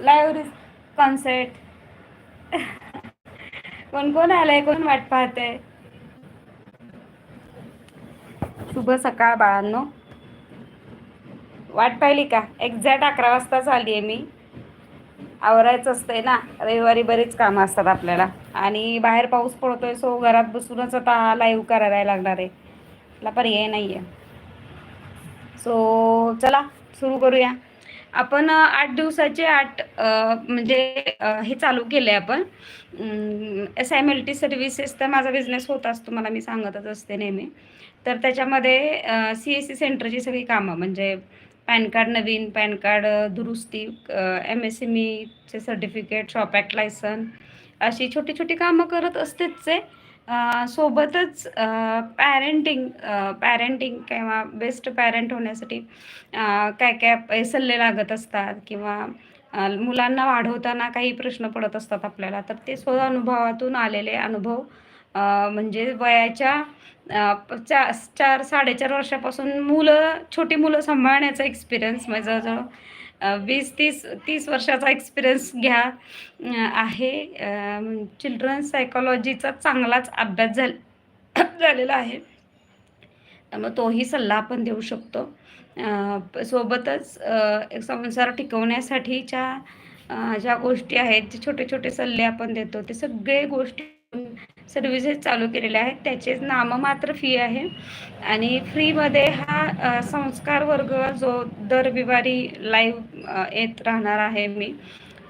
Live concert कोण कोण आलंय? कोण वाट पाहते शुभ सकाळ बाळांनो. वाट पाहिली का? एक्झॅक्ट अकरा वाजता आली आहे मी. आवरायचं असतंय ना? रविवारी बरीच कामं असतात आपल्याला. आणि बाहेर पाऊस पडतोय सो घरात बसूनच आता लाईव्ह करायला लागणार आहे. त्याला पर्याय नाही आहे सो चला सुरू करूया. आपण आठ दिवसाचे आठ म्हणजे हे चालू केले आपण. एस आय मल्टी सर्व्हिसेस तर माझा बिझनेस होत असतो मला मी सांगतच असते नेहमी. तर त्याच्यामध्ये सी एस सी सेंटरची सगळी कामं म्हणजे पॅन कार्ड नवीन पॅन कार्ड दुरुस्ती एम एस एम ईचे सर्टिफिकेट शॉप ॲक्ट लायसन अशी छोटी छोटी कामं करत असतेच सोबतच पॅरेंटिंग पॅरेंटिंग किंवा बेस्ट पॅरेंट होण्यासाठी काय काय सल्ले लागत असतात किंवा मुलांना वाढवताना काही प्रश्न पडत असतात आपल्याला तर ते स्व अनुभवातून आलेले अनुभव म्हणजे वयाच्या चार चार साडेचार वर्षापासून मुलं छोटी मुलं सांभाळण्याचा एक्सपिरियन्स माझा जो वीस तीस तीस वर्षाचा एक्सपिरियन्स घ्या. आहे. चिल्ड्रन सायकॉलॉजीचा चांगलाच अभ्यास झाला झालेला आहे. त्यामुळे तोही सल्ला आपण देऊ शकतो. सोबतच संसार टिकवण्यासाठीच्या ज्या गोष्टी आहेत जे छोटे छोटे सल्ले आपण देतो ते सगळे गोष्टी सर्व्हिसेस चालू केलेल्या आहेत. त्याचेच नाममात्र फी आहे. आणि फ्रीमध्ये हा संस्कार वर्ग जो दर रविवारी लाईव्ह येत राहणार आहे मी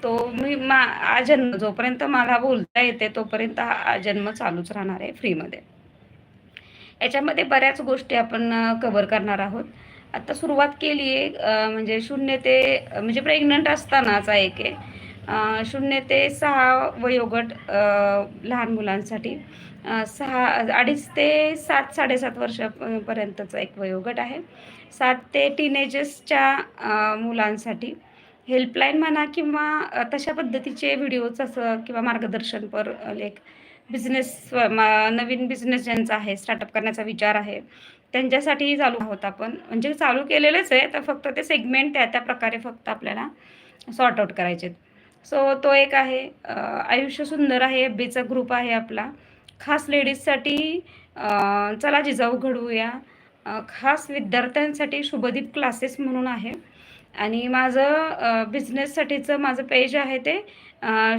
तो मी मा आजन्म जोपर्यंत मला बोलता येते तोपर्यंत हा जन्म चालूच राहणार आहे फ्रीमध्ये याच्यामध्ये बऱ्याच गोष्टी आपण कवर करणार आहोत. आता सुरुवात केली आहे म्हणजे शून्य ते म्हणजे प्रेग्नंट असतानाचा एक आहे. शून्य ते सहा वयोगट लहान मुलांसाठी. सहा अडीच ते सात साडेसात वर्षापर्यंतचा एक वयोगट आहे. सात ते टीनेजर्सच्या मुलांसाठी हेल्पलाईन म्हणा किंवा तशा पद्धतीचे व्हिडिओज असं किंवा मार्गदर्शनपर लेख बिझनेस नवीन बिझनेस ज्यांचा आहे स्टार्टअप करण्याचा विचार आहे त्यांच्यासाठीही चालू आहोत आपण. म्हणजे चालू केलेलंच आहे तर फक्त ते सेगमेंट त्या त्या प्रकारे फक्त आपल्याला सॉर्ट आउट करायचे आहेत सो तो एक आहे आयुष्य सुंदर आहे एफ बीचा ग्रुप आहे आपला. खास लेडीजसाठी चला जिजाऊ घडवूया. खास विद्यार्थ्यांसाठी शुभदीप क्लासेस म्हणून आहे. आणि माझं बिझनेससाठीचं माझं पेज आहे ते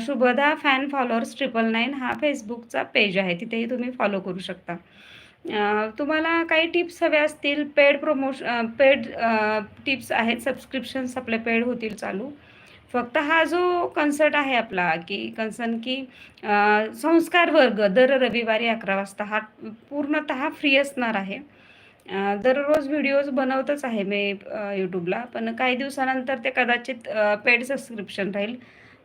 Shubhada fan followers triple nine हा फेसबुकचा पेज आहे तिथेही तुम्ही फॉलो करू शकता. तुम्हाला काही टिप्स हव्या असतील पेड प्रमोशन पेड टिप्स आहेत सबस्क्रिप्शन्स आपले पेड होतील चालू. फक्त हा जो कन्सर्ट आहे आपला की कन्सर्न की संस्कार वर्ग दर रविवारी अकरा वाजता हा पूर्णतः फ्री असणार आहे. दररोज व्हिडिओज बनवतच आहे मी यूट्यूबला पण काही दिवसानंतर ते कदाचित पेड सबस्क्रिप्शन राहील.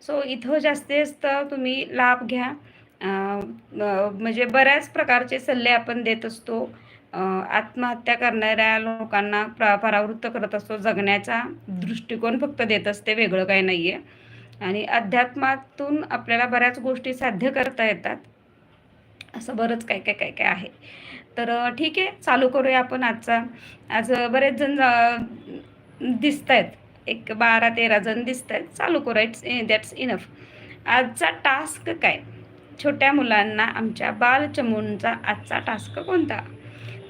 सो इथं जास्तीत जास्त तुम्ही लाभ घ्या. म्हणजे बऱ्याच प्रकारचे सल्ले आपण देत असतो. आत्महत्या करणाऱ्या लोकांना प्रा परावृत्त करत असतो. जगण्याचा दृष्टिकोन फक्त देत असते वेगळं काही नाही आहे आणि अध्यात्मातून आपल्याला बऱ्याच गोष्टी साध्य करता येतात. असं बरंच काय काय काय काय आहे. तर ठीक आहे. चालू करूया आपण आजचा. आज बरेच जण दिसत आहेत एक बारा तेरा जण दिसत आहेत चालू करू इट्स दॅट्स इनफ आजचा टास्क काय? छोट्या मुलांना आमच्या बालचमूंचा आजचा टास्क कोणता?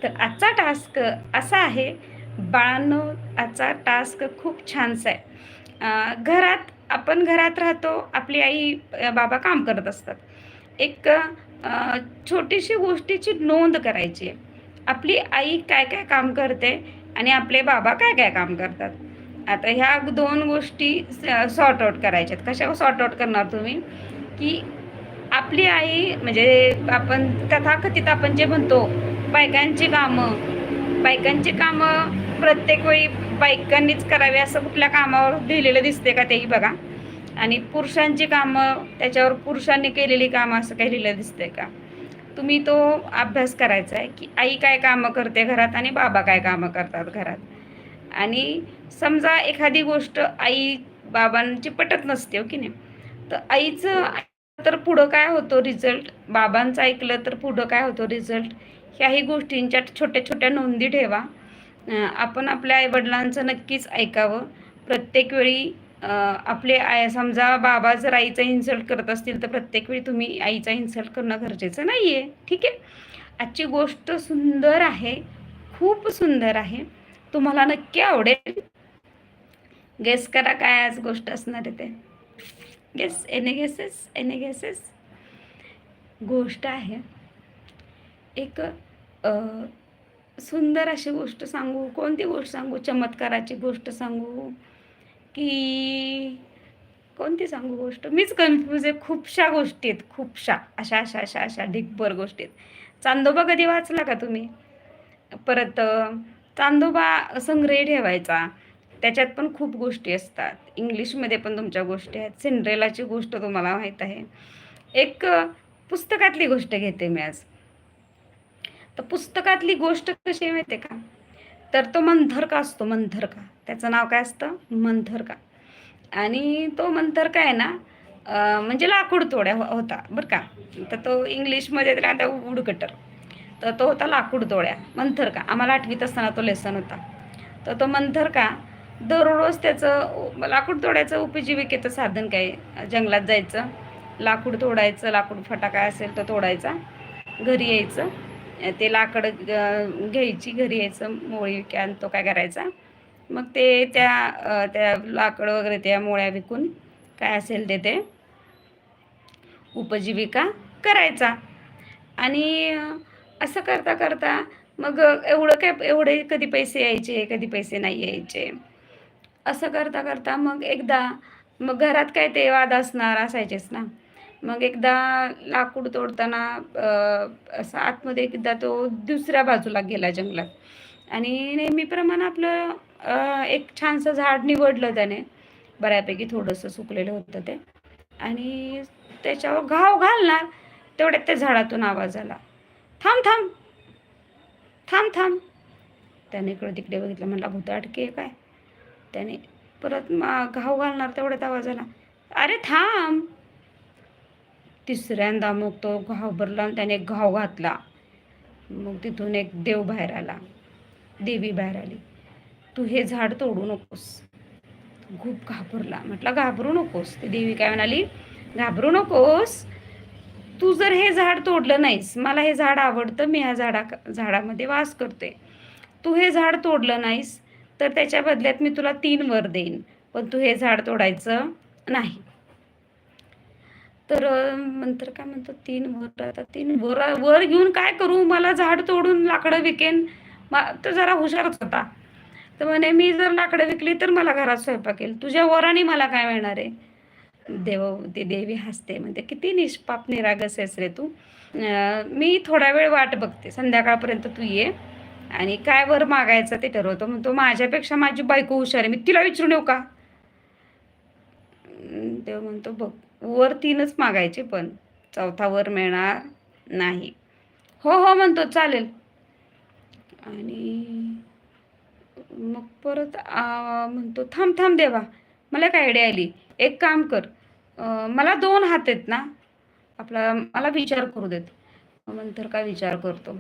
तर आजचा टास्क असा आहे बाळांनो आजचा टास्क खूप छानसा आहे. घरात आपण घरात राहतो आपली आई बाबा काम करत असतात. एक छोटीशी गोष्टीची नोंद करायची आहे. आपली आई काय काय काम करते आणि आपले बाबा काय काय काम करतात. आता ह्या दोन गोष्टी सॉर्ट आऊट करायच्यात. कशा सॉर्ट आउट करणार तुम्ही? की आपली आई म्हणजे आपण तथाकथित आपण जे म्हणतो बायकांची कामं. बायकांची कामं प्रत्येक वेळी बायकांनीच करावी असं कुठल्या कामावर लिहिलेलं दिसते का तेही बघा. आणि पुरुषांची कामं त्याच्यावर पुरुषांनी केलेली कामं असं काही लिहिलं दिसतंय का? तुम्ही तो अभ्यास करायचा आहे की आई काय कामं करते घरात आणि बाबा काय कामं करतात घरात. आणि समजा एखादी गोष्ट आई बाबांची पटत नसते हो की नाही? तर आईचं तर पुढं काय होतो रिझल्ट बाबांचं ऐकलं तर पुढं काय होतो रिझल्ट ह्याही गोष्टींच्या छोट्या छोट्या नोंदी ठेवा. आपण आपल्या आईवडिलांचं नक्कीच ऐकावं. प्रत्येक वेळी आपले आय समजा बाबा जर आईचा इन्सल्ट करत असतील तर प्रत्येक वेळी तुम्ही आईचा इन्सल्ट करणं गरजेचं नाही आहे ठीक आहे? आजची गोष्ट सुंदर आहे. खूप सुंदर आहे. तुम्हाला नक्की आवडेल. गेस करा काय आज गोष्ट असणार आहे ते. गेस एने गेसेस एने गेसेस गोष्ट आहे. एक सुंदर अशी गोष्ट सांगू कोणती गोष्ट सांगू? चमत्काराची गोष्ट सांगू की कोणती सांगू गोष्ट? मीच कन्फ्यूज आहे. खूपशा गोष्टी आहेत. खूपशा. अशा अशा अशा अशा ढिकभर गोष्टी आहेत. चांदोबा कधी वाचला का तुम्ही? परत चांदोबा संग्रही ठेवायचा. त्याच्यात पण खूप गोष्टी असतात. इंग्लिशमध्ये पण तुमच्या गोष्टी आहेत. सिंड्रेलाची गोष्ट तुम्हाला माहीत आहे. एक पुस्तकातली गोष्ट घेते मी आज. तर पुस्तकातली गोष्ट कशी माहिती का? तर तो मंथरका असतो मंथरका. त्याचं नाव काय असतं? मंथरका. आणि तो मंथरका आहे ना म्हणजे लाकूड तोड्या हो, होता. बरं का? तर तो इंग्लिशमध्ये तर आता उडकटर तर तो होता लाकूड तोड्या. मंथरका. आम्हाला आठवीत असताना तो लेसन होता. तर तो मंथरका दररोज त्याचं लाकूड तोडायचं उपजीविकेचं साधन काय? जंगलात जायचं लाकूड तोडायचं लाकूड फटा काय असेल तो तोडायचा घरी यायचं ते लाकड घ्यायची घरी यायचं मोळी विकान तो काय करायचा? मग ते त्या त्या लाकड वगैरे त्या मोळ्या विकून काय असेल ते ते उपजीविका करायचा. आणि असं करता करता मग एवढं काय एवढे कधी पैसे यायचे कधी पैसे नाही यायचे? असं करता करता मग एकदा मग घरात काय ते वाद असणार असायचेच ना. मग एकदा लाकूड तोडताना असं आतमध्ये एकदा तो दुसऱ्या बाजूला गेला जंगलात. आणि नेहमीप्रमाणे आपलं एक छानसं झाड निवडलं त्याने. बऱ्यापैकी थोडंसं सुकलेलं होतं ते. आणि त्याच्यावर घाव घालणार तेवढ्यात त्या झाडातून आवाज आला. थांब थांब. थांब थांब. त्याने इकडं तिकडे बघितलं म्हटलं भूत आहे काय? त्याने. परत मा घाव घालणार तेवढ्यात आवाज आला. अरे थांब. तिसऱ्यांदा मग तो घाव भरला आणि त्याने एक घाव घातला. मग तिथून एक देव बाहेर आला. देवी बाहेर आली. तू हे झाड तोडू नकोस. खूप घाबरला. म्हटलं घाबरू नकोस. ती देवी काय म्हणाली घाबरू नकोस. तू जर हे झाड तोडलं नाहीस मला हे झाड आवडतं. मी ह्या झाडा झाडामध्ये वास करते. तू हे झाड तोडलं नाहीस तर त्याच्या बदल्यात मी तुला तीन वर देईन पण तू हे झाड तोडायचं नाही. तर नंतर काय म्हणतो तीन वर आता तीन वर वर घेऊन काय करू? मला झाड तोडून लाकडं विकेन. मा- तो जरा हुशारच होता. तर म्हणे मी जर लाकडं विकली तर मला घरात स्वयंपाक येईल. तुझ्या वराने मला काय मिळणार आहे? देव ते देवी हसते म्हणते किती निष्पाप निरागस आहेस रे तू. मी थोडा वेळ वाट बघते. संध्याकाळपर्यंत तू ये. आणि काय वर मागायचं ते ठरवतो. म्हणतो माझ्यापेक्षा माझी बायको हुशार आहे. मी तिला विचारून येऊ का? देव म्हणतो बघ वर तीनच मागायचे पण चौथा वर मिळणार नाही. हो हो म्हणतो चालेल. आणि मग परत म्हणतो थांब थांब देवा मला काय आयडिया आली. एक काम कर. मला दोन हात आहेत ना आपला मला विचार करू देत. मग नंतर काय विचार करतो?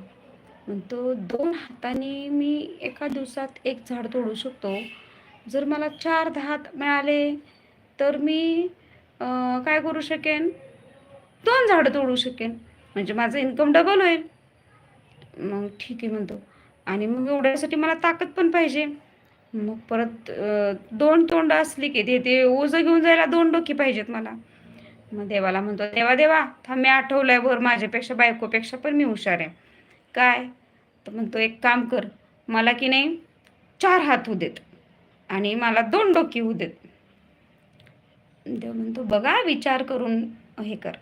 तो दोन हाताने मी एका दिवसात एक झाड तोडू शकतो. जर मला चार हात मिळाले तर मी काय करू शकेन? दोन झाडं तोडू शकेन. म्हणजे माझं इन्कम डबल होईल. मग ठीक आहे म्हणतो. आणि मग एवढ्यासाठी मला ताकद पण पाहिजे. मग परत दोन तोंड असली की ते ते ओझं घेऊन जायला दोन डोकी पाहिजेत मला. मग देवाला म्हणतो देवा देवा थांब मी आठवलंय भर माझ्यापेक्षा बायकोपेक्षा पण मी हुशार आहे. काय? तर म्हणतो एक काम कर मला की नाही चार हात होऊ देत आणि मला दोन डोकी होऊ देत. देव म्हणतो बघा विचार करून हे कर.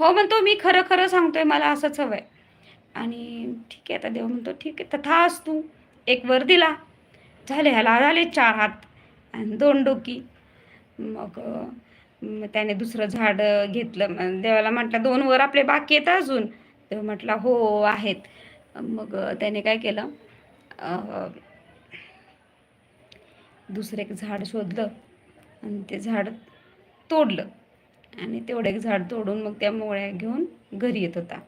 हो म्हणतो मी खरं खरं सांगतोय मला असंच हवं आहे आणि ठीक आहे आता देव म्हणतो ठीक आहे तथा तू. एक वर दिला. झाले ह्याला झाले चार हात आणि दोन डोकी. मग त्याने दुसरं झाड घेतलं. देवाला म्हटलं दोन वर आपले बाकी आहेत अजून. तेव्हा म्हटला हो आहेत. मग त्याने काय केलं? दुसरं एक झाड शोधलं आणि ते झाड तोडलं. आणि तेवढं एक झाड तोडून मग त्या मोळ्या घेऊन घरी येत होता.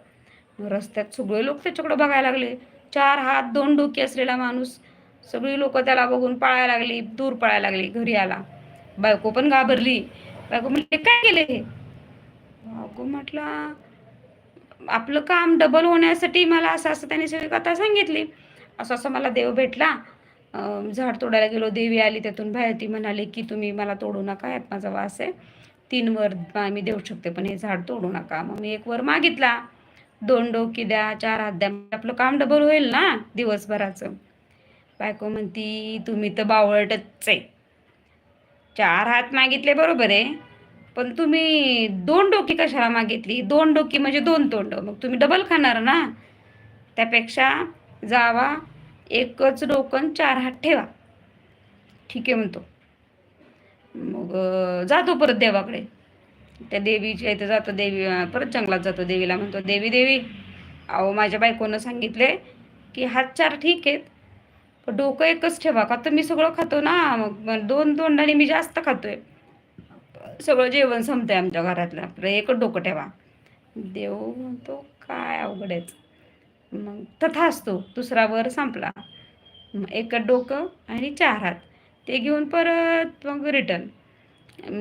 मग रस्त्यात सगळे लोक त्याच्याकडे बघायला लागले. चार हात दोन डोके असलेला माणूस. सगळी लोक त्याला बघून पळायला लागली दूर पळायला लागली घरी आला. बायको पण घाबरली. बायको म्हटले काय केले हे? बायको म्हटलं आपलं काम डबल होण्यासाठी मला असं असं त्यांनी सगळी कथा सांगितली. असं असं मला देव भेटला. झाड तोडायला गेलो देवी आली त्यातून बाहेर. ती म्हणाली की तुम्ही मला तोडू नका यात माझा वास आहे. तीन वर मी देऊ शकते पण हे झाड तोडू नका. मग मी एक वर मागितला. दोन डोकी द्या चार हात द्या. म्हणजे आपलं काम डबल होईल ना दिवसभराचं. बायको म्हणती तुम्ही तर बावळटच आहे. चार हात मागितले बरोबर आहे. पण तुम्ही दोन डोकी कशाला मागितली? दोन डोकी म्हणजे दोन तोंड. मग तुम्ही डबल खाणार ना? त्यापेक्षा जावा एकच डोकन चार हात ठेवा. ठीक आहे म्हणतो. मग जातो परत देवाकडे. त्या देवीच्या इथे जातो देवी परत जंगलात जातो देवीला म्हणतो देवी देवी अहो माझ्या बायकोनं सांगितले की हात चार ठीक आहेत पण डोकं एकच ठेवा. का तर मी सगळं खातो ना? मग मग दोन तोंडाने मी जास्त खातोय. सगळं जेवण संपतं आहे आमच्या घरातलं. आपलं एकच डोकं ठेवा. देव म्हणतो काय अवघड आहेच मग तथा असतो. दुसरा वर संपला. मग एकच डोकं आणि चार हात. ते घेऊन परत मग रिटर्न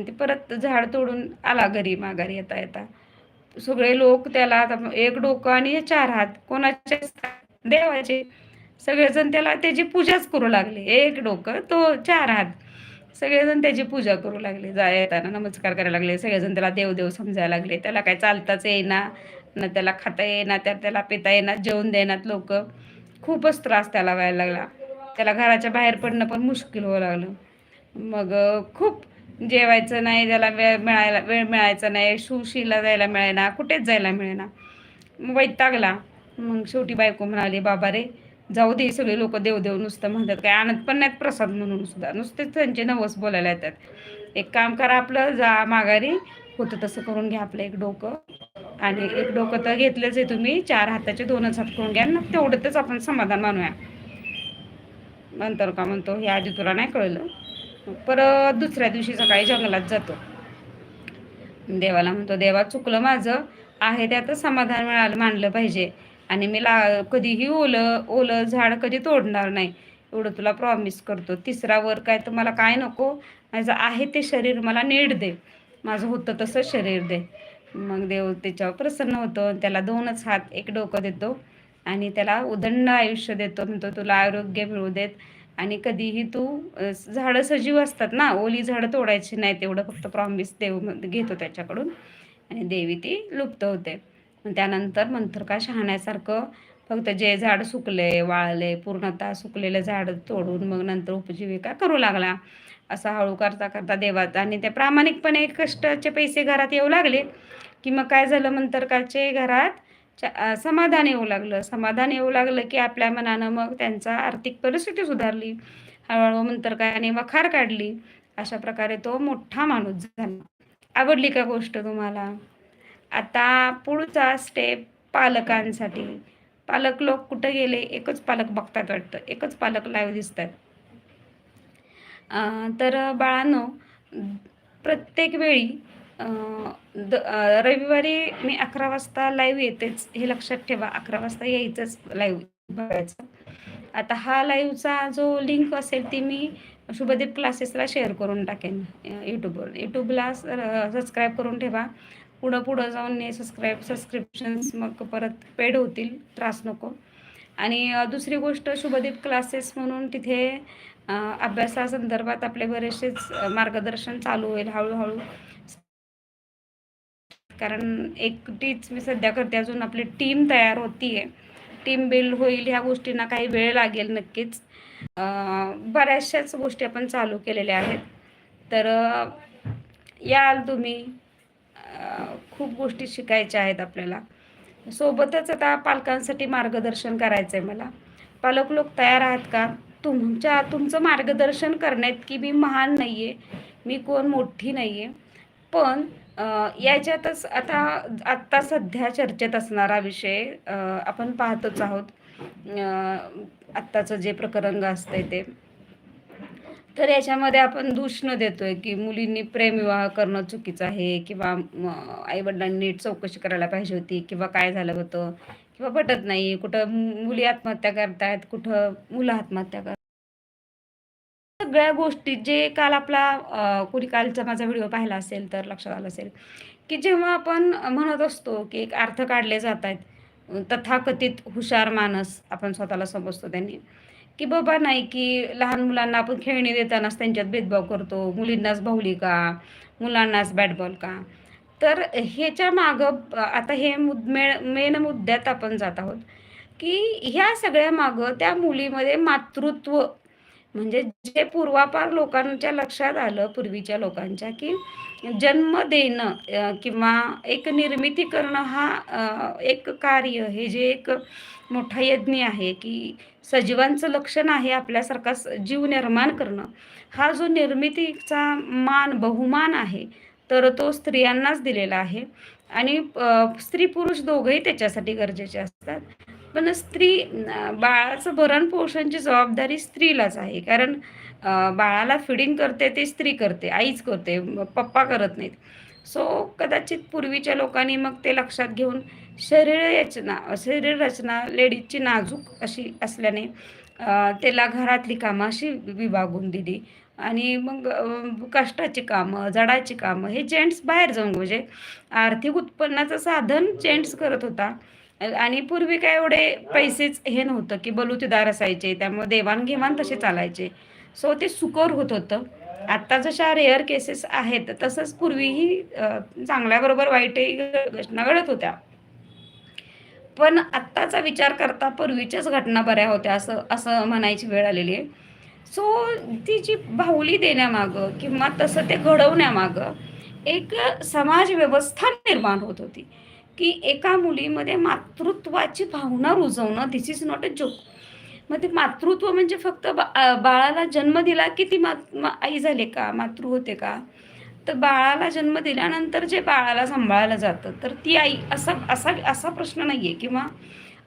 ते परत झाड तोडून आला घरी माघारी येता येता. सगळे लोक त्याला आता एक डोकं आणि चार हात. कोणाचे देवाचे. सगळेजण त्याला त्याची पूजाच करू लागले. एक डोकं तो चार हात. सगळेजण त्याची पूजा करू लागले जा येताना नमस्कार करायला लागले सगळेजण त्याला देवदेव समजायला लागले त्याला काय चालताच येईना ना त्याला खाता येईना त्या त्याला पिता येणार जेवण देणार लोक. खूपच त्रास त्याला व्हायला लागला. त्याला घराच्या बाहेर पडणं पण मुश्किल होऊ लागलं. मग खूप जेवायचं नाही त्याला वेळ मिळायला वेळ मिळायचा नाही सुशीला जायला मिळेना कुठेच जायला मिळेना. मग वैतागला मग शेवटी बायको म्हणाली बाबा रे जाऊ दे सगळे लोक देवदेव नुसतं म्हणतात काय आणत पण नाहीत प्रसाद म्हणून सुद्धा. नुसतेच त्यांचे नवस बोलायला येतात. एक काम करा आपलं जा माघारी. होतं तसं करून घ्या आपलं एक डोकं. आणि एक डोकं तर घेतलंच आहे तुम्ही. चार हाताचे दोनच हात करून घ्या. ना तेवढंच आपण समाधान मानूया. नंतर का म्हणतो हे आधी तुला नाही कळलं. मग परत दुसऱ्या दिवशी सकाळी जंगलात जातो. देवाला म्हणतो देवा चुकलं माझं. आहे त्यातच समाधान मिळालं मानलं पाहिजे. आणि मी ला कधीही ओलं ओलं झाड कधी तोडणार नाही. एवढं तुला प्रॉमिस करतो. तिसरा वर काय तर मला काय नको माझं आहे ते शरीर मला नीट दे. माझं होतं तसं शरीर दे. मग देव त्याच्यावर प्रसन्न होतो. आणि त्याला दोनच हात एक डोकं देतो. आणि त्याला उदंड आयुष्य देतो. म्हणतो तुला आरोग्य मिळू देत. आणि कधीही तू झाडं सजीव असतात ना ओली झाडं तोडायची नाही तेवढं फक्त प्रॉमिस देव घेतो त्याच्याकडून. आणि देवी ती लुप्त होते. त्यानंतर मंत्र का शहाण्यासारखं फक्त जे झाड सुकले वाळले पूर्णतः सुकलेलं झाड तोडून मग नंतर उपजीविका करू लागला. असा हळू करता करता देवाचा आणि ते प्रामाणिकपणे कष्टाचे पैसे घरात येऊ लागले की मग काय झालं? मंतरकाचे घरात समाधान येऊ लागलं. समाधान येऊ लागलं की आपल्या मनानं मग त्यांचा आर्थिक परिस्थिती सुधारली. हळूहळू मंतरकाने वखार काढली. अशा प्रकारे तो मोठा माणूस झाला. आवडली का गोष्ट तुम्हाला? आता पुढचा स्टेप पालकांसाठी. पालक लोक कुठं गेले? एकच पालक बघतात वाटतं. एकच पालक लाईव्ह दिसतात. तर बाळांनो प्रत्येक वेळी द रविवारी मी अकरा वाजता लाईव्ह येतेच. हे लक्षात ठेवा. अकरा वाजता यायचंच लाईव्ह बघायचं. आता हा लाईव्हचा जो लिंक असेल ती मी शुभदीप क्लासेसला शेअर करून टाकेन. यूट्यूबवर यूट्यूबला सबस्क्राईब करून ठेवा. पुढं पुढं जाऊन सबस्क्राईब सबस्क्रिप्शन्स मग परत पेड होतील. त्रास नको. आणि दुसरी गोष्ट शुभदीप क्लासेस म्हणून तिथे अभ्यासासंदर्भात आपले बरेचसेच मार्गदर्शन चालू होईल हळूहळू. कारण एकटीच मी सध्या करते. अजून आपली टीम तयार होतीये. टीम बिल्ड होईल ह्या गोष्टींना काही वेळ लागेल नक्कीच. बऱ्याचशाच गोष्टी आपण चालू केलेल्या आहेत. तर याल तुम्ही. खूप गोष्टी शिकायच्या आहेत आपल्याला. सोबतच आता पालकांसाठी मार्गदर्शन करायचं आहे मला. पालक लोक तयार आहात का? तुमच्या तुमचं मार्गदर्शन करण्यात की मी महान नाही आहे मी कोण मोठी नाही आहे पण याच्यातच आता आत्ता सध्या चर्चेत असणारा विषय आपण पाहतोच आहोत. आत्ताचं जे प्रकरंग असतंय ते. तर याच्यामध्ये आपण दूषण देतोय की मुलींनी प्रेमविवाह करणं चुकीचं आहे किंवा आईवडिलांनी नीट चौकशी करायला पाहिजे होती किंवा काय झालं होतं किंवा पटत नाही. कुठं मुली आत्महत्या करतायत कुठं मुलं आत्महत्या करतात सगळ्या गोष्टी जे काल आपला कुणी कोणी कालचा माझा व्हिडिओ पाहिला असेल तर लक्षात आलं असेल की जेव्हा आपण म्हणत असतो की एक अर्थ काढले जात आहेत तथाकथित हुशार माणस आपण स्वतःला समजतो त्यांनी. की बाबा नाही की लहान मुलांना आपण खेळणी देतानाच त्यांच्यात भेदभाव करतो. मुलींनाच बाहुली का? मुलांनाच बॅटबॉल का? तर ह्याच्या मागं आता हे मुद मे मेन मुद्द्यात आपण जात आहोत की ह्या सगळ्या मागं त्या मुलीमध्ये मातृत्व म्हणजे जे पूर्वापार लोकांच्या लक्षात आलं पूर्वीच्या लोकांच्या की जन्म देणं किंवा एक निर्मिती करणं हा एक कार्य हे जे एक मोठा यज्ञ आहे की सजीवांचं लक्षण आहे आपल्यासारखा स- जीव निर्माण करणं. हा जो निर्मितीचा मान बहुमान आहे तर तो स्त्रियांनाच दिलेला आहे. आणि स्त्री पुरुष दोघंही त्याच्यासाठी गरजेचे असतात. पण स्त्री बाळाचं भरण पोषणची जबाबदारी स्त्रीलाच आहे. कारण बाळाला फिडिंग करते ते स्त्री करते आईच करते पप्पा करत नाहीत. सो कदाचित पूर्वीच्या लोकांनी मग ते लक्षात घेऊन शरीर रचना शरीर रचना लेडीजची नाजूक अशी असल्याने त्याला घरातली कामं अशी विभागून दिली. आणि मग कष्टाची कामं जडाची कामं हे जेंट्स बाहेर जाऊन म्हणजे आर्थिक उत्पन्नाचं साधन जेंट्स करत होता. आणि पूर्वी काय एवढे पैसेच हे नव्हतं की बलुतेदार असायचे त्यामुळे देवाणघेवाण तसे चालायचे. सो ते सुकर होत होतं. आत्ता जशा रेअर केसेस आहेत तसंच पूर्वीही चांगल्याबरोबर वाईटही घटना घडत होत्या. पण आत्ताचा विचार करता पूर्वीच्याच घटना बऱ्या होत्या असं असं म्हणायची वेळ आलेली आहे. सो ती जी बाहुली देण्यामागं किंवा तसं ते घडवण्यामागं एक समाज व्यवस्था निर्माण होत होती. की एका मुलीमध्ये मातृत्वाची भावना रुजवणं this is not a joke मग ते मातृत्व म्हणजे फक्त बा बाळाला जन्म दिला की ती मात मा- आई झाली का? मातृ होते का? तर बाळाला जन्म दिल्यानंतर जे बाळाला सांभाळायला जातं तर ती आई असा असा असा प्रश्न नाही आहे किंवा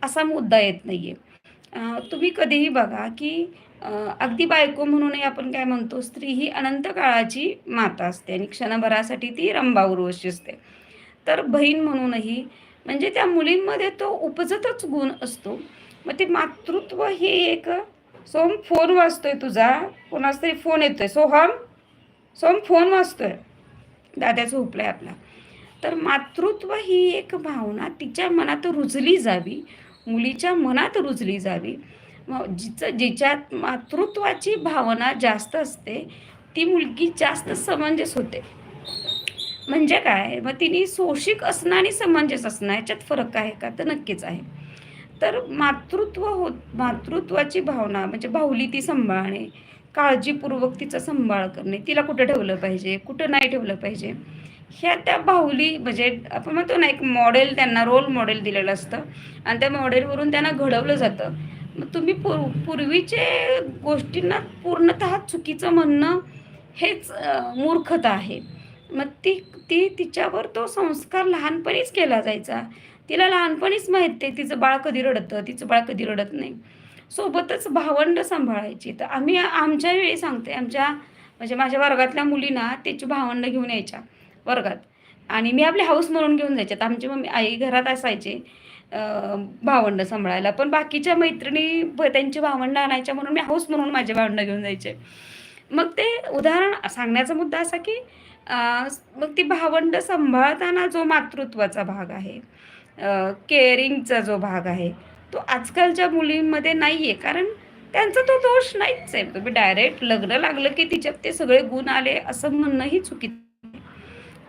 असा मुद्दा येत नाही आहे तुम्ही कधीही बघा की अगदी बायको म्हणूनही आपण काय म्हणतो स्त्री ही अनंत काळाची माता असते आणि क्षणभरासाठी ती रंबा उर्वशी असते. तर बहीण म्हणूनही म्हणजे त्या मुलींमध्ये तो उपजतच गुण असतो. मग ते मातृत्व हे एक सोम फोन वाजतोय तुझा कोणाचा तरी फोन येतोय. सोहम सोम फोन वाजतोय. दादा झोपलाय आपला. तर मातृत्व ही एक भावना तिच्या मनात रुजली जावी मुलीच्या मनात रुजली जावी. जिचं जिच्यात मातृत्वाची भावना जास्त असते ती मुलगी जास्त समंजस होते. म्हणजे काय? मग तिने सोशिक असणं आणि समंजस असणं याच्यात फरक आहे का? तर नक्कीच आहे. तर मातृत्व हो मातृत्वाची भावना म्हणजे भाऊली ती सांभाळणे काळजीपूर्वक तिचा सांभाळ करणे तिला कुठं ठेवलं पाहिजे कुठं नाही ठेवलं पाहिजे ह्या त्या बाहुली म्हणजे आपण म्हणतो ना एक मॉडेल त्यांना रोल मॉडेल दिलेलं असतं. आणि त्या मॉडेलवरून त्यांना घडवलं जातं. मग तुम्ही पूर पूर्वीचे गोष्टींना पूर्णतः चुकीचं म्हणणं हेच मूर्खता आहे. मग ती ती तिच्यावर तो संस्कार लहानपणीच केला जायचा. तिला लहानपणीच माहीत आहे तिचं बाळ कधी रडतं तिचं बाळ कधी रडत नाही. सोबतच भावंड सांभाळायची. तर आम्ही आमच्या वेळी सांगते आमच्या म्हणजे माझ्या वर्गातल्या मुलींना त्याची भावंड घेऊन यायच्या वर्गात. आणि मी आपली हाऊस म्हणून घेऊन जायचे. तर आमची मम्मी आई घरात असायचे भावंड सांभाळायला. पण बाकीच्या मैत्रिणी त्यांची भावंड आणायच्या म्हणून मी हाऊस म्हणून माझे भावंड घेऊन जायचे. मग ते उदाहरण सांगण्याचा मुद्दा असा की मग ती भावंड सांभाळताना जो मातृत्वाचा भाग आहे केअरिंगचा जो भाग आहे तो आजकालच्या मुलींमध्ये नाही आहे कारण त्यांचा तो दोष नाहीच आहे. तुम्ही डायरेक्ट लग्न लागलं की तिच्यात ते सगळे गुण आले असं म्हणणंही चुकीचं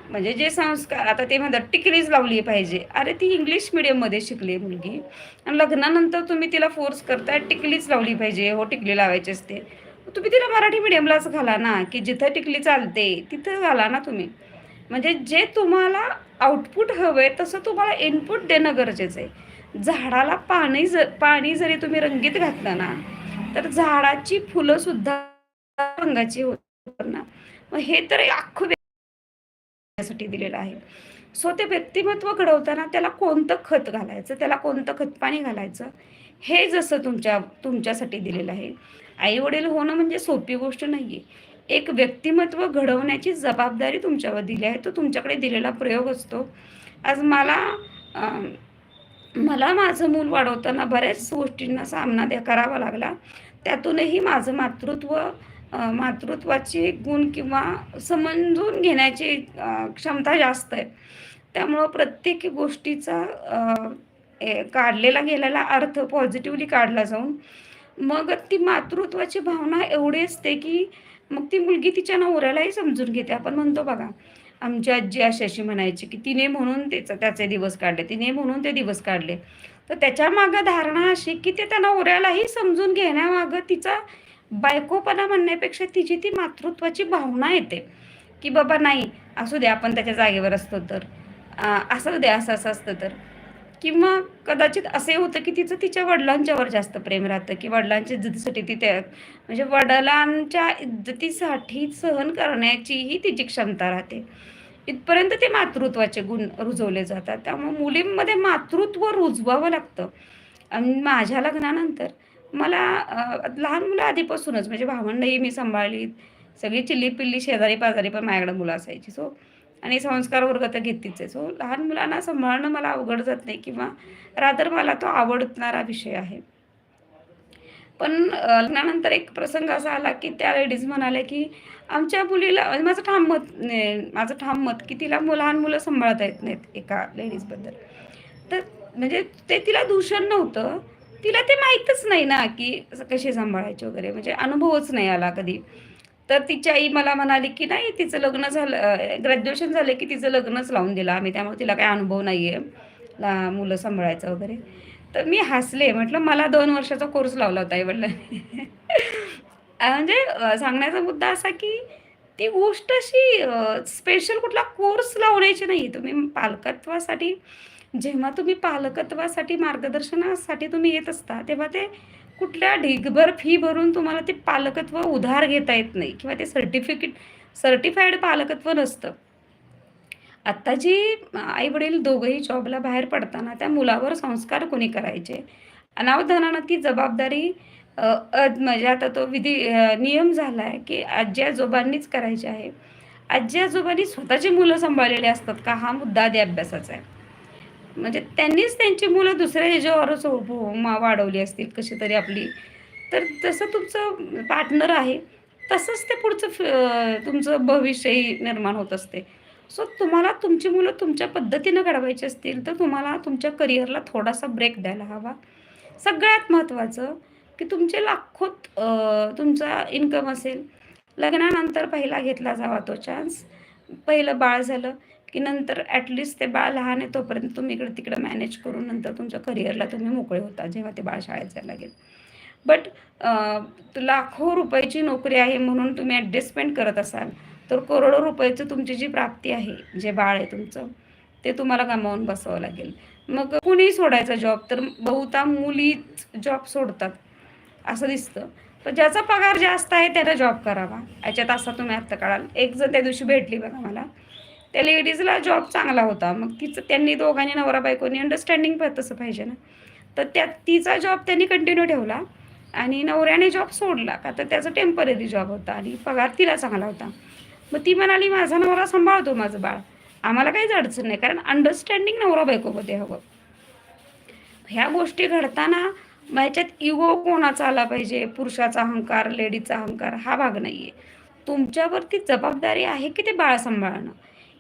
म्हणजे जे संस्कार आता ते म्हणतात टिकलीच लावली पाहिजे. अरे ती इंग्लिश मिडियममध्ये शिकली आहे मुलगी. आणि लग्नानंतर तुम्ही तिला फोर्स करताय टिकलीच लावली पाहिजे. हो टिकली लावायची असते. तुम्ही तिला मराठी मिडियमलाच घाला ना की जिथं टिकली चालते तिथं घाला ना तुम्ही. म्हणजे जे तुम्हाला आउटपुट हवं आहे तसं तुम्हाला इनपुट देणं गरजेचं आहे. झाडाला पाणी ज पाणी जरी तुम्ही रंगीत घातलं ना तर झाडाची फुलं सुद्धा रंगाची होतात ना. मग हे तर अख्खं साठी दिलेलं आहे. सो ते व्यक्तिमत्व घडवताना त्याला कोणतं खत घालायचं त्याला कोणतं खतपाणी घालायचं हे जसं तुमच्या तुमच्यासाठी दिलेलं आहे. आई वडील होणं म्हणजे सोपी गोष्ट नाही आहे एक व्यक्तिमत्व घडवण्याची जबाबदारी तुमच्यावर दिली आहे तो तुमच्याकडे दिलेला प्रयोग असतो. आज मला मला माझं मूल वाढवताना बऱ्याच गोष्टींना सामना द्या करावा लागला. त्यातूनही माझं मातृत्व मातृत्वाची मातृत्वाचे गुण किंवा समजून घेण्याची क्षमता जास्त आहे. त्यामुळं प्रत्येक गोष्टीचा ए काढलेला गेलेला अर्थ पॉझिटिव्हली काढला जाऊन मग ती मातृत्वाची भावना एवढी असते की मग ती मुलगी तिच्या नवऱ्यालाही समजून घेते. आपण म्हणतो बघा आमची आजी अशी अशी म्हणायची की तिने म्हणून त्याचं त्याचे दिवस काढले. तिने म्हणून ते दिवस काढले. तर त्याच्या मागं धारणा अशी की ते त्या नवऱ्यालाही समजून घेण्यामागं तिचा बायकोपणा म्हणण्यापेक्षा तिची ती मातृत्वाची भावना येते. की बाबा नाही असू दे आपण त्याच्या जागेवर असतो तर. असं दे असं असं असतं तर. किंवा कदाचित असे होतं की तिचं तिच्या वडिलांच्यावर जास्त प्रेम राहतं की वडिलांच्या इज्जतीसाठी ती त्या म्हणजे वडिलांच्या इज्जतीसाठी सहन करण्याचीही तिची क्षमता राहते. इथपर्यंत ते मातृत्वाचे गुण रुजवले जातात. त्यामुळे मुलींमध्ये मातृत्व रुजवावं लागतं. आणि माझ्या लग्नानंतर मला लहान मुलं आधीपासूनच म्हणजे भावंडही मी सांभाळली. सगळी चिल्ली पिल्ली शेजारी पाजारी पण माझ्याकडे मुलं असायची. सो आणि संस्कार वर्ग तर घेतीच आहे. सो लहान मुलांना सांभाळणं मला अवघड जात नाही किंवा रादर मला तो आवडणारा विषय आहे. पण लग्नानंतर एक प्रसंग असा आला की त्या लेडीज म्हणाल्या की आमच्या मुलीला म्हणजे माझं ठाम मत माझं ठाम मत की तिला लहान मुलं सांभाळता येत नाहीत एका लेडीजबद्दल तर म्हणजे ते तिला दूषण नव्हतं. तिला ते माहीतच नाही ना की असं कसे सांभाळायचे वगैरे. म्हणजे अनुभवच नाही आला कधी. तर तिची आई मला म्हणाली की नाही तिचं लग्न झालं ग्रॅज्युएशन झालं की तिचं लग्नच लावून दिलं आम्ही. त्यामुळे तिला काही अनुभव नाही आहे ला मुलं सांभाळायचं वगैरे. तर मी हसले. म्हटलं मला दोन वर्षाचा कोर्स लावला होता आईवडिलांनी म्हणजे सांगण्याचा मुद्दा असा की ती गोष्ट अशी स्पेशल कुठला कोर्स लावण्याची नाही. तुम्ही पालकत्वासाठी जेव्हा तुम्ही पालकत्वासाठी मार्गदर्शनासाठी तुम्ही येत असता तेव्हा ते कुठल्या ढिगभर फी भरून तुम्हाला ते पालकत्व उधार घेता येत नाही किंवा ते सर्टिफिकेट सर्टिफाईड पालकत्व नसतं. आत्ता जी आई वडील दोघंही जॉबला बाहेर पडताना त्या मुलावर संस्कार कोणी करायचे? अनावधानानं ती जबाबदारी म्हणजे आता तो विधी नियम झाला आहे की आजी आजोबांनीच करायचे आहे. आजी आजोबांनी स्वतःची मुलं सांभाळलेली असतात का? हा मुद्दा आधी अभ्यासाचा आहे. म्हणजे त्यांनीच त्यांची मुलं दुसऱ्या ह्याच्यावरच मा- वाढवली असतील कशी तरी आपली. तर तसं तुमचं पार्टनर आहे तसंच ते पुढचं फ- तुमचं भविष्यही निर्माण होत असते. सो तुम्हाला तुमची मुलं तुमच्या पद्धतीनं घडवायची असतील तर तुम्हाला तुमच्या करिअरला थोडासा ब्रेक द्यायला हवा. सगळ्यात महत्त्वाचं की तुमचे लाखोत तुमचा इन्कम असेल. लग्नानंतर पहिला घेतला जावा तो चान्स पहिलं बाळ झालं. की नंतर ॲटलिस्ट ते बाळ लहान आहे तोपर्यंत तुम्ही इकडं तिकडं मॅनेज करून नंतर तुमच्या करिअरला तुम्ही मोकळे होता जेव्हा ते बाळ शाळेत जायला लागेल. बट लाखो रुपयाची नोकरी आहे म्हणून तुम्ही ॲडजस्टमेंट करत असाल तर करोडो रुपयाचं तुमची जी प्राप्ती आहे जे बाळ आहे तुमचं ते तुम्हाला गमावून बसावं लागेल. मग कुणी सोडायचा जॉब तर बहुता मुलीच जॉब सोडतात असं दिसतं. पण ज्याचा पगार जास्त आहे त्याला जॉब करावा. याच्यात असा तुम्ही अर्थ काढाल. एक जण त्या दिवशी भेटली बघा मला. त्या लेडीजला जॉब चांगला होता. मग तिचं त्यांनी दोघांनी नवरा बायकोनी अंडरस्टँडिंग पण तसं पाहिजे ना. तर त्या तिचा जॉब त्यांनी कंटिन्यू ठेवला आणि नवऱ्याने जॉब सोडला. का तर त्याचा टेंपररी जॉब होता आणि पगार तिला चांगला होता. मग ती म्हणाली माझा नवरा सांभाळतो माझं बाळ. आम्हाला काहीच अडचण नाही कारण अंडरस्टँडिंग नवरा बायकोमध्ये हवं. ह्या गोष्टी घडताना मग ह्याच्यात इगो कोणाचा आला पाहिजे? पुरुषाचा अहंकार लेडीचा अहंकार हा भाग नाही आहे तुमच्यावरती जबाबदारी आहे की ते बाळ सांभाळणं?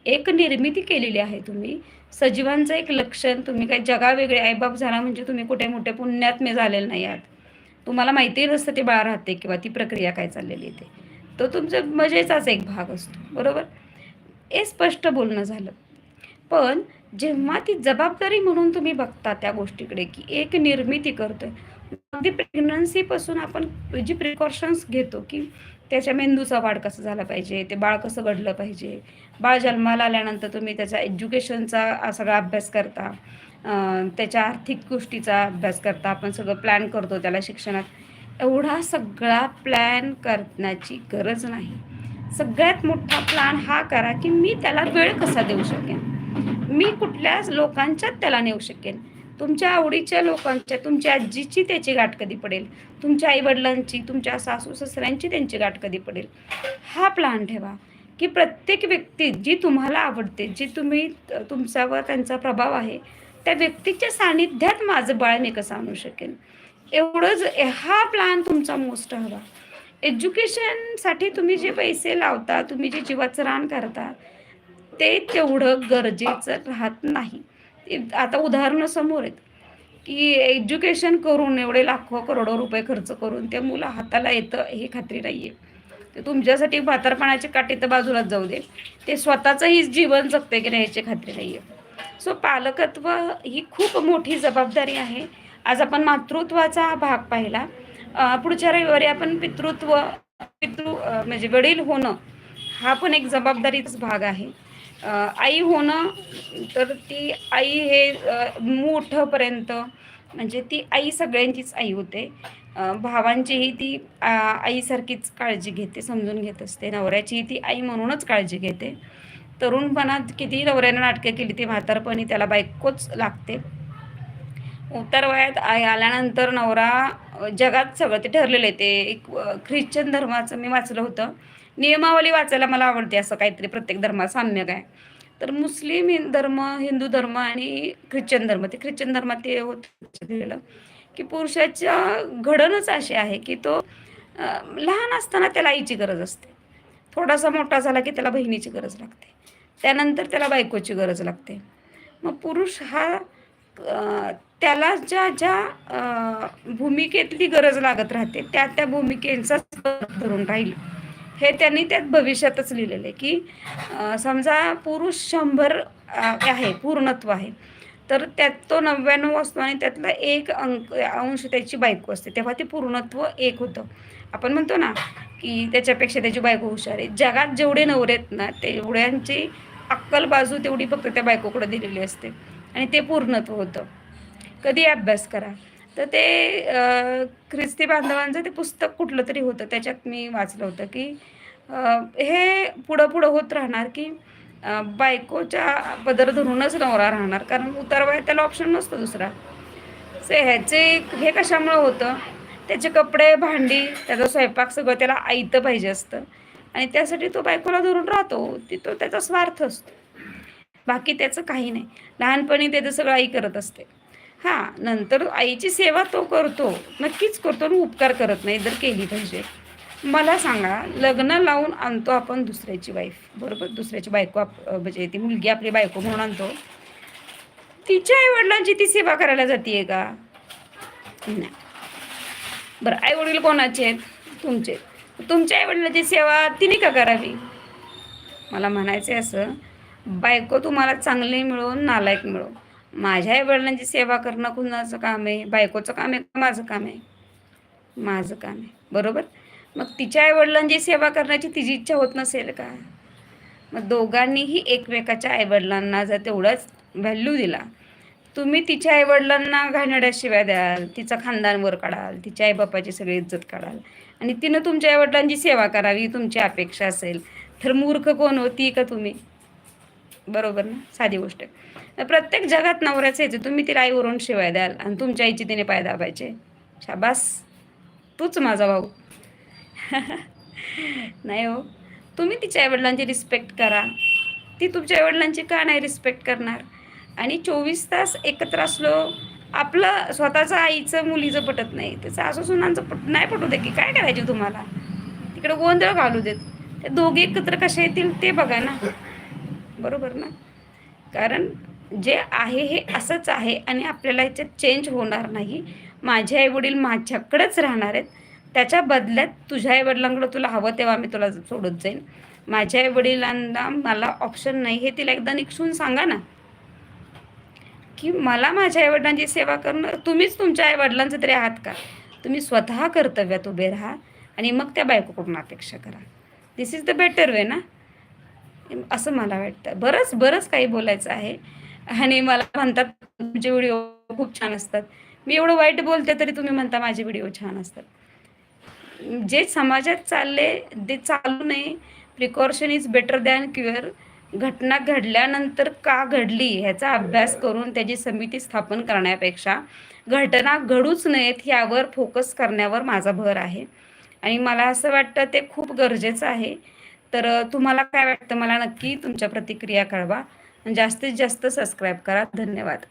एक निर्मिती केलेली आहे तुम्ही. सजीवांचं एक लक्षण तुम्ही काही जगावेगळे आईबाप झाला म्हणजे तुम्ही कुठे मोठे पुण्यात्मे झालेले नाही आहात. तुम्हाला माहितीही नसतं ते बाळ राहते किंवा ती प्रक्रिया काय चाललेली आहे ते. तो तुमच्या मजेचाच एक भाग असतो बरोबर? हे स्पष्ट बोलणं झालं. पण जेव्हा ती जबाबदारी म्हणून तुम्ही बघता त्या गोष्टीकडे की एक निर्मिती करतोय अगदी प्रेग्नन्सीपासून आपण जी प्रिकॉशन्स घेतो की त्याच्या मेंदूचा वाढ कसं झाला पाहिजे ते बाळ कसं घडलं पाहिजे बाळ जन्माला आल्यानंतर तुम्ही त्याचा एज्युकेशनचा सगळा अभ्यास करता. त्याच्या आर्थिक गोष्टीचा अभ्यास करता. आपण सगळं प्लॅन करतो त्याला शिक्षणात. एवढा सगळा प्लॅन करण्याची गरज नाही. सगळ्यात मोठा प्लॅन हा करा की मी त्याला वेळ कसा देऊ शकेन? मी कुठल्या लोकांच्यात त्याला नेऊ शकेन? तुमच्या आवडीच्या लोकांच्या तुमच्या आजीची त्याची गाठ कधी पडेल? तुमच्या आईवडिलांची तुमच्या सासू सासऱ्यांची त्यांची गाठ कधी पडेल? हा प्लॅन ठेवा. की प्रत्येक व्यक्ती जी तुम्हाला आवडते जी तुम्ही तुमच्यावर त्यांचा प्रभाव आहे त्या व्यक्तीच्या सानिध्यात माझं बाळ मी कसं आणू शकेन? एवढंच हा प्लॅन तुमचा मोस्ट हवा. एज्युकेशनसाठी तुम्ही जे पैसे लावता तुम्ही जे जीवाचं रान करता ते तेवढं गरजेचं राहत नाही. आता उदाहरणं समोर आहेत की एज्युकेशन करून एवढे लाखो करोडो रुपये खर्च करून ते मुलं हाताला येतं हे खात्री नाही आहे ते तुमच्यासाठी म्हातारपणाची काठी तर बाजूलाच जाऊ दे. ते स्वतःचंही जीवन जगते की नाही याची खात्री नाही आहे सो पालकत्व ही खूप मोठी जबाबदारी आहे. आज आपण मातृत्वाचा हा भाग पाहिला. पुढच्या रविवारी आपण पितृत्व पितृ म्हणजे वडील होणं हा पण एक जबाबदारीचाच भाग आहे. आई होणं तर ती आई हे मोठंपर्यंत म्हणजे ती आई सगळ्यांचीच आई होते. भावांचीही ती आईसारखीच काळजी घेते समजून घेत असते. नवऱ्याचीही ती आई म्हणूनच काळजी घेते. तरुणपणात किती नवऱ्यानं नाटकं केली ती म्हातारपणी त्याला बायकोच लागते. उत्तर वयात आई आल्यानंतर नवरा जगात सगळं ते ठरलेलं आहे. ते एक ख्रिश्चन धर्माचं मी वाचलं होतं. नियमावली वाचायला मला आवडते असं काहीतरी प्रत्येक धर्मात साम्य काय तर मुस्लिम धर्म हिंदू धर्म आणि ख्रिश्चन धर्म ते ख्रिश्चन धर्मात ते होतं दिलेलं की पुरुषाच्या घडणच अशी आहे की तो लहान असताना त्याला आईची गरज असते. थोडासा मोठा झाला की त्याला बहिणीची गरज लागते. त्यानंतर त्याला बायकोची गरज लागते. मग पुरुष हा त्याला ज्या ज्या भूमिकेतली गरज लागत राहते त्या त्या भूमिकेचाच धरून राहील. हे त्यांनी त्यात भविष्यातच लिहिलेलं आहे की समजा पुरुष शंभर आहे पूर्णत्व आहे. तर त्यात तो नव्याण्णव असतो आणि त्यातला एक अंक अंश त्याची बायको असते. तेव्हा ते पूर्णत्व एक होतं. आपण म्हणतो ना की त्याच्यापेक्षा त्याची बायको हुशार आहे. जगात जेवढे नवरे आहेत ना तेवढ्यांची अक्कल बाजू तेवढी फक्त त्या बायकोकडे दिलेली असते. आणि ते पूर्णत्व होतं. कधी अभ्यास करा. तर ते ख्रिस्ती बांधवांचं ते पुस्तक कुठलं तरी होतं. त्याच्यात मी वाचलं होतं की हे पुढं पुढं होत राहणार की बायकोच्या पदर धरूनच नवरा राहणार. कारण उतारवाय त्याला ऑप्शन नसतो दुसरा. से ह्याचे हे कशामुळं होतं? त्याचे कपडे भांडी त्याचा स्वयंपाक सगळं त्याला आयतं पाहिजे असतं. आणि त्यासाठी तो बायकोला धरून राहतो. तो त्याचा स्वार्थ असतो. बाकी त्याचं काही नाही. लहानपणी त्याचं सगळं आई करत असते. हां नंतर आईची सेवा तो करतो. नक्कीच करतो आणि उपकार करत नाही. जर केली पाहिजे. मला सांगा लग्न लावून आणतो आपण दुसऱ्याची वाईफ बरोबर? दुसऱ्याची बायको आप म्हणजे ती मुलगी आपली बायको म्हणून आणतो. तिच्या आईवडिलांची ती सेवा करायला जाते का? नाही. बरं आई वडील कोणाचे आहेत? तुमचे. तुमच्या आई वडिलांची सेवा तिने का करावी? मला म्हणायचं आहे असं बायको तुम्हाला चांगली मिळो नालायक मिळो. माझ्या आई वडिलांची सेवा करणं कुणाचं काम आहे? बायकोचं काम आहे का माझं काम आहे? माझं काम आहे. बरोबर? मग तिच्या आई वडिलांची सेवा करण्याची तिची इच्छा होत नसेल का? मग दोघांनीही एकमेकाच्या आईवडिलांना जर तेवढाच व्हॅल्यू दिला तुम्ही तिच्या आईवडिलांना घाणेरड्या शिव्या द्याल तिचा खानदान वर काढाल तिच्या आईबापाची सगळी इज्जत काढाल आणि तिनं तुमच्या आईवडिलांची सेवा करावी तुमची अपेक्षा असेल तर मूर्ख कोण होती का तुम्ही? बरोबर ना? साधी गोष्ट. प्रत्येक जगात नवऱ्याचं यायचं तुम्ही तिला आईवरून शिवाय द्याल आणि तुमच्या आईची तिने पाय दाबायचे. शाबास. तूच माझा भाऊ. नाही हो. तुम्ही तिच्या आईवडिलांची रिस्पेक्ट करा. ती तुमच्या आईवडिलांची का नाही रिस्पेक्ट करणार? आणि चोवीस तास एकत्र असलो आपलं स्वतःचं आईचं मुलीचं पटत नाही. ते सासू सुनांचं पट नाही पटू दे की काय करायचे तुम्हाला? तिकडे गोंधळ घालू देत. ते दोघे एकत्र कसे येतील ते बघा ना. बरोबर ना? कारण जे आहे हे असंच आहे आणि आपल्याला याच्यात चेंज होणार नाही. माझे आईवडील माझ्याकडेच राहणार आहेत. त्याच्या बदल्यात तुझ्या आईवडिलांकडे तुला हवं तेव्हा मी तुला सोडत जाईन. माझ्या आईवडिलांना मला ऑप्शन नाही हे तिला एकदा निक्षून सांगा ना. की मला माझ्या आईवडिलांची सेवा करणं तुम्हीच तुमच्या आईवडिलांचं तरी आहात का? तुम्ही स्वतः कर्तव्यात उभे राहा आणि मग त्या बायकोकडून अपेक्षा करा. This is the better way ना? असं मला वाटतं. बरंच बरंच काही बोलायचं आहे. आणि मला म्हणतात तुमचे व्हिडिओ खूप छान असतात. मी एवढं वाईट बोलते तरी तुम्ही म्हणता माझे व्हिडिओ छान असतात. जे समाजात चालले ते चालू नये. Precaution is better than cure घटना घडल्यानंतर का घडली ह्याचा अभ्यास करून त्याची समिती स्थापन करण्यापेक्षा घटना घडूच नयेत यावर फोकस करण्यावर माझा भर आहे. आणि मला असं वाटतं ते खूप गरजेचं आहे. तर तुम्हाला काय वाटतं? मला नक्की तुमच्या प्रतिक्रिया कळवा. जास्तीत जास्त सबस्क्राईब करा. धन्यवाद.